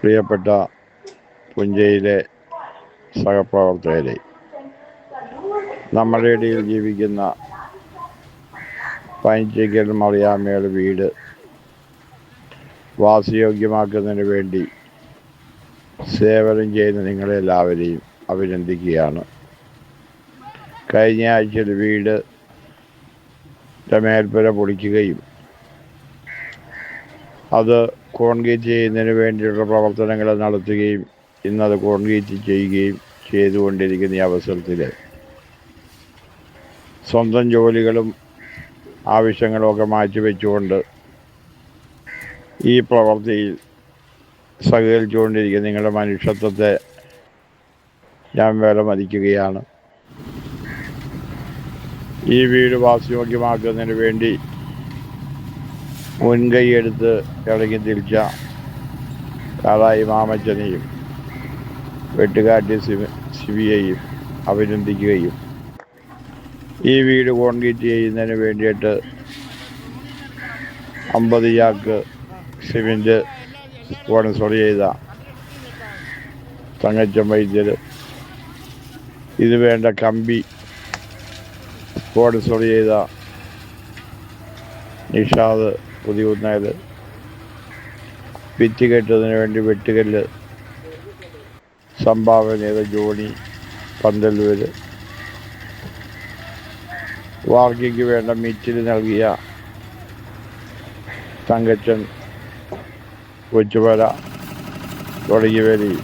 പ്രിയപ്പെട്ട പുഞ്ചയിലെ സഹപ്രവർത്തകരെ നമ്മുടെ ഇടയിൽ ജീവിക്കുന്ന പഞ്ചിക്കൽ മറിയാമ്മയുടെ വീട് വാസയോഗ്യമാക്കുന്നതിന് വേണ്ടി സേവനം ചെയ്യുന്ന നിങ്ങളെല്ലാവരെയും അഭിനന്ദിക്കുകയാണ്. കഴിഞ്ഞ ആഴ്ചയിൽ വീട് മേൽപ്പുര പൊളിക്കുകയും അത് കോൺക്രീറ്റ് ചെയ്യുന്നതിന് വേണ്ടിയുള്ള പ്രവർത്തനങ്ങൾ നടത്തുകയും ഇന്നത് കോൺക്രീറ്റ് ചെയ്യുകയും ചെയ്തുകൊണ്ടിരിക്കുന്ന ഈ അവസരത്തിൽ സ്വന്തം ജോലികളും ആവശ്യങ്ങളുമൊക്കെ മാറ്റിവെച്ചുകൊണ്ട് ഈ പ്രവൃത്തിയിൽ സഹകരിച്ചുകൊണ്ടിരിക്കുന്ന നിങ്ങളുടെ മനുഷ്യത്വത്തെ ഞാൻ വില മതിക്കുകയാണ് ഈ വീട് വാസയോഗ്യമാക്കുന്നതിന് വേണ്ടി മുൻകൈയെടുത്ത് ഇളകി തിരിച്ച കാളായി മാമച്ചനെയും വെട്ടുകാട്ടി സിബിയെയും അഭിനന്ദിക്കുകയും ഈ വീട് കോൺക്രീറ്റ് ചെയ്യുന്നതിന് വേണ്ടിയിട്ട് അമ്പത് ചാക്ക് സിമെന്റ് സ്പോൺസർ ചെയ്ത തങ്ങച്ചൻ വൈദ്യർ ഇത് വേണ്ട കമ്പി സ്പോൺസർ ചെയ്ത നിഷാദ് പുതിയുന്നേൽ ഭിത്തി കെട്ടുന്നതിന് വേണ്ടി വെട്ടുകല്ല്. സംഭാവന ചെയ്ത ജോണി പന്തല്ലൂർ വാർഗിക്ക് വേണ്ട മീറ്റിൽ നൽകിയ തങ്കച്ചൻ കൊച്ചുപര തുടങ്ങിയവരിൽ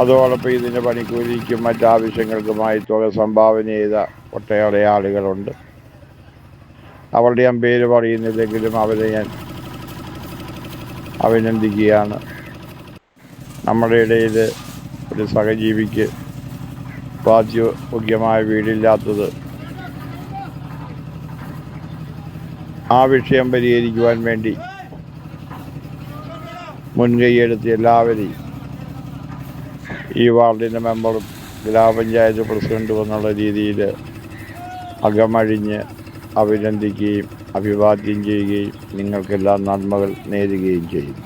അതോടൊപ്പം ഇതിന്റെ പണിക്കൂലിക്കും മറ്റാവശ്യങ്ങൾക്കുമായി തുക സംഭാവന ചെയ്ത ഒട്ടേറെ ആളുകളുണ്ട്. അവരുടെ ഞാൻ പേര് പറയുന്നില്ലെങ്കിലും അവരെ ഞാൻ അഭിനന്ദിക്കുകയാണ്. നമ്മുടെ ഇടയിൽ ഒരു സഹജീവിക്ക് വാദ്യോഗ്യമായ വീടില്ലാത്തത് ആ വിഷയം പരിഹരിക്കുവാൻ വേണ്ടി മുൻകൈയെടുത്ത് എല്ലാവരെയും ഈ വാർഡിന്റെ മെമ്പറും ഗ്രാമപഞ്ചായത്ത് പ്രസിഡന്റും എന്നുള്ള രീതിയിൽ അകമഴിഞ്ഞ് അഭിനന്ദിക്കുകയും അഭിവാദ്യം ചെയ്യുകയും നിങ്ങൾക്കെല്ലാം നന്മകൾ നേരുകയും ചെയ്യും.